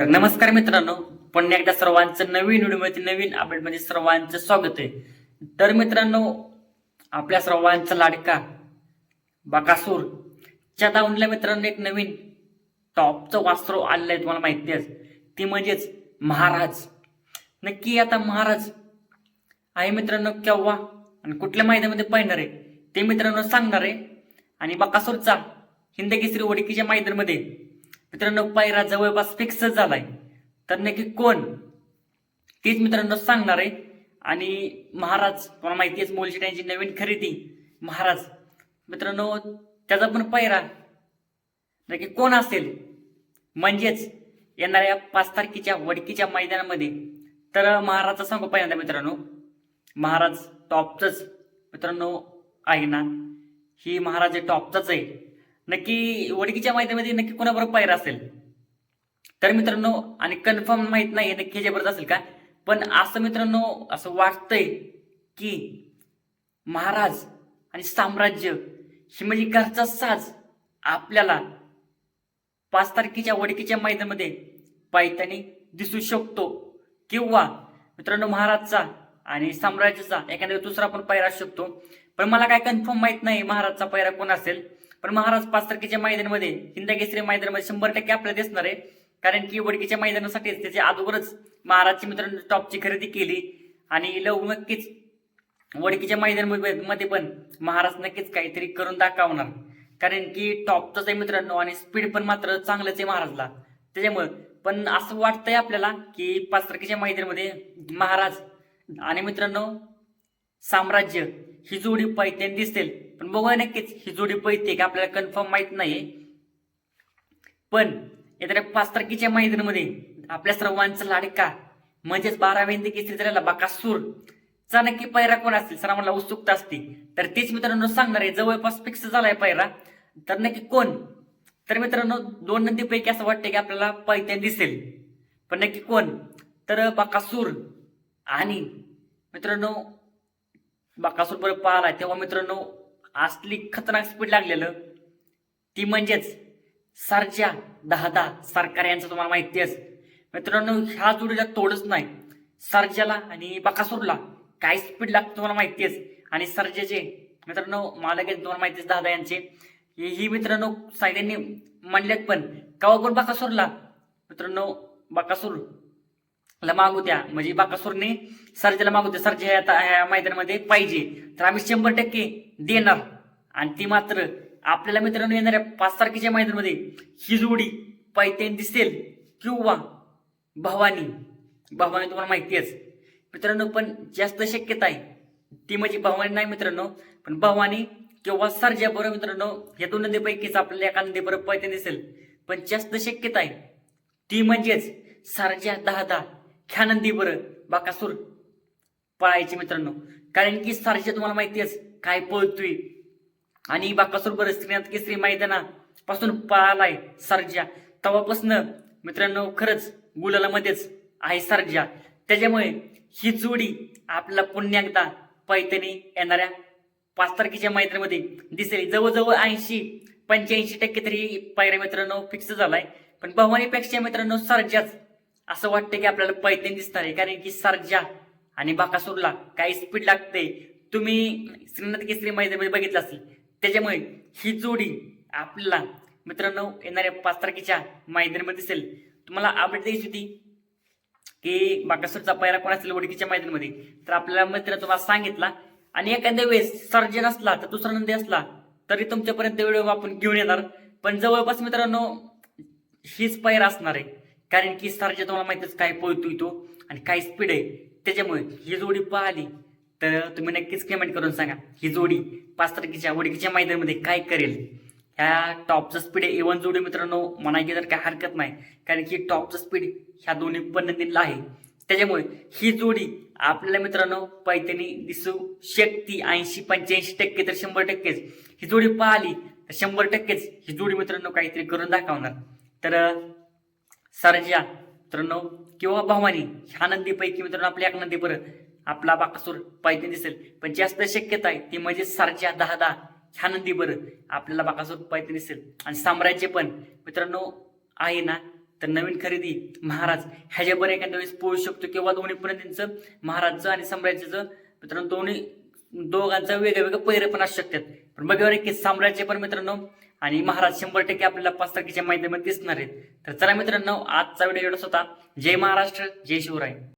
तर नमस्कार मित्रांनो पुन्हा एकदा सर्वांचं नवीन व्हिडिओमध्ये नवीन अपडेटमध्ये सर्वांचं स्वागत आहे. तर मित्रांनो आपल्या सर्वांचा लाडका बकासूर च्या दाऊनला मित्रांनो एक नवीन टॉपचं वास्त्र आलेलं आहे तुम्हाला माहिती आहे. ती म्हणजेच महाराज. नक्की आता महाराज आहे मित्रांनो केव्हा आणि कुठल्या मैदानामध्ये पाहणार आहे ते मित्रांनो सांगणार आहे. आणि बकासूरचा हिंदकेसरी केसरी ओळखीच्या मैदानामध्ये मित्रांनो पायरा जवळपास फिक्स झालाय. तर नक्की कोण? तेच मित्रांनो सांगणार आहे. आणि महाराज तुम्हाला माहिती आहे मोलशी यांची नवीन खरेदी. महाराज मित्रांनो त्याचा पण पायरा. नक्की कोण असेल? म्हणजेच येणाऱ्या पाच तारखेच्या वडकीच्या मैदानामध्ये. तर महाराजचा सांगू पहिल्यांदा मित्रांनो. महाराज टॉपचंच मित्रांनो आहे ना. ही महाराज टॉपचाच आहे. नक्की वडकीच्या मैदानामध्ये नक्की कोणाबरोबर पायरा असेल? तर मित्रांनो आणि कन्फर्म माहीत नाही नक्की ह्याच्याबरोबर असेल का? पण असं मित्रांनो असं वाटतंय की महाराज आणि साम्राज्य ही म्हणजे घरचा साज आपल्याला पाच तारखेच्या वडकीच्या मैदानामध्ये पायतानी दिसू शकतो. किंवा मित्रांनो महाराजचा आणि साम्राज्याचा एखाद्या दुसरा पण पायरा असू शकतो. पण मला काय कन्फर्म माहीत नाही महाराजचा पायरा कोण असेल. पण महाराज पाच तारखेच्या मैदानामध्ये हिंदकेसरी मैदानामध्ये शंभर टक्के आपल्याला दिसणार आहे. कारण की वडकीच्या मैदानासाठी त्याच्या अगोदरच महाराजची मित्रांनो टॉपची खरेदी केली. आणि लव नक्कीच वडकीच्या मैदानामध्ये मध्ये पण महाराज नक्कीच काहीतरी करून दाखवणार. कारण की टॉपचाच आहे मित्रांनो आणि स्पीड पण मात्र चांगलंच आहे महाराजला. त्याच्यामुळे पण असं वाटतंय आपल्याला की पाच तारखेच्या मैदानामध्ये महाराज आणि मित्रांनो साम्राज्य ही जोडी पैत्याने दिसेल. पण बघूया नक्कीच ही जोडी पैते का आपल्याला कन्फर्म माहीत नाही. पण येत्या पाच तारखेच्या मैदानामध्ये आपल्या सर्वांचा लाडका म्हणजेच बारा वेंदी केसरी झालेला बाकासूर चा नक्की पायरा कोण असतील? सर आम्हाला उत्सुकता असते. तर तेच मित्रांनो सांगणार आहे जवळपास फिक्स झालाय पायरा. तर नक्की कोण? तर मित्रांनो दोन नदीपैकी असं वाटतं की आपल्याला पैत्यान दिसेल. पण नक्की कोण? तर बाकासूर आणि मित्रांनो बाकासूर बरोबर पाहिला तेव्हा मित्रांनो असली खतरनाक स्पीड लागलेलं. ती म्हणजेच सरच्या दहा दहा सरकार यांचं तुम्हाला माहिती आहे मित्रांनो ह्या जोडीला तोडच नाही. सरजाला आणि बकासूरला काय स्पीड लागतं तुम्हाला माहिती आहे आणि सरजेचे मित्रांनो मालक काही तुम्हाला माहिती आहे दादा यांचे. ही मित्रांनो सायद्यांनी म्हणल्यात पण कवा बकासूरला? मित्रांनो बकासूर ला मागू द्या. म्हणजे बाकासूरने सरजेला मागू द्या. सरजे आता ह्या मैदानामध्ये पाहिजे. तर आम्ही शंभर टक्के देणार. आणि ती मात्र आपल्याला मित्रांनो येणाऱ्या पाच तारखेच्या मैदानामध्ये ही जोडी पैत्यान दिसेल किंवा भवानी. भवानी तुम्हाला माहिती आहेच. मित्रांनो पण जास्त शक्यता आहे. ती म्हणजे भवानी नाही मित्रांनो पण भवानी किंवा सरजा बरोबर मित्रांनो या दोन नदीपैकीच आपल्याला एका नदीबरोबर पैत्यान दिसेल. पण जास्त शक्यता आहे. ती म्हणजेच सरजा दहा दहा. ख्यानंदी बरं. बाकासूर पळायचे मित्रांनो. कारण की सरजा तुम्हाला माहिती काय पळतोय. आणि बाकासूर बरं श्रीनाथ केसरी मैदाना पासून पळालाय सर्जा तवापासनं मित्रांनो खरंच गुलालामध्येच आहे सरजा त्याच्यामुळे ही जोडी आपल्याला पुन्हा एकदा पैठणी येणाऱ्या पाच तारखेच्या मैत्रीमध्ये दिसेल. जवळजवळ ऐंशी पंच्याऐंशी टक्के तरी पायऱ्या मित्रांनो फिक्स झालाय. पण भवानीपेक्षा मित्रांनो सर्जाच असं वाटतं की आपल्याला पैठणी दिसणार आहे. कारण की सरजा आणि बाकासूरला काही स्पीड लागते. तुम्ही श्रीनाथ केसरी मैदानामध्ये बघितलं असेल. त्याच्यामुळे ही जोडी आपल्याला मित्रांनो येणाऱ्या पाच तारखेच्या मैदानामध्ये दिसेल. तुम्हाला अपडेट द्यायची होती की बाकासूरचा पायरा कोण असेल ओळखीच्या मैदानामध्ये? तर आपल्याला मित्र तुम्हाला सांगितला. आणि एखाद्या वेळेस सर्जन असला तर दुसरा नंदी असला तरी तुमच्यापर्यंत व्हिडिओ आपण घेऊन येणार. पण जवळपास मित्रांनो हीच पायर असणार आहे. कारण की सरच्या तुम्हाला माहितीच काय पळतोय तो आणि काय स्पीड आहे त्याच्यामुळे ही जोडी पाहिली तर तुम्ही नक्कीच कमेंट करून सांगा ही जोडी पाच तारखेच्या ओळखीच्या मैदानामध्ये काय करेल? ह्या टॉपचं स्पीड एवन जोडी मित्रांनो म्हणायची तर काय हरकत नाही कारण की टॉपचं स्पीड ह्या दोन्ही पद्धतीला आहे. त्याच्यामुळे ही जोडी आपल्याला मित्रांनो पैठणी दिसू शकती ऐंशी पंच्याऐंशी टक्के तर शंभर टक्केच. ही जोडी पाहिली तर शंभर टक्केच ही जोडी मित्रांनो काहीतरी करून दाखवणार. तर सरजा मित्रांनो किंवा भवानी ह्या नंदीपैकी मित्रांनो आपल्या एक नदी बरं आपला बाकासूर पैठणी दिसेल. पण जास्त शक्यता आहे ती म्हणजे सरजा दहा दहा ह्या नदी बरं आपल्याला बाकासूर पैठणी दिसेल. आणि साम्राज्य पण मित्रांनो आहे ना? तर नवीन खरेदी महाराज ह्याच्याबरोबर एखाद्या वेळेस पोहोचू शकतो किंवा दोन्ही पण त्यांचं महाराजचं आणि साम्राज्याचं. मित्रांनो दोन्ही दोघांचा वेगळं वेगळं पहिरे पण असू शकतात. पण बघा की साम्राज्य पण मित्रांनो आणि महाराज शंभर टक्के आपल्याला पाच तारखेच्या मैदानामध्ये दिसणार आहेत. तर चला मित्रांनो आजचा व्हिडिओ एवढाच होता. जय महाराष्ट्र जय शिवराय.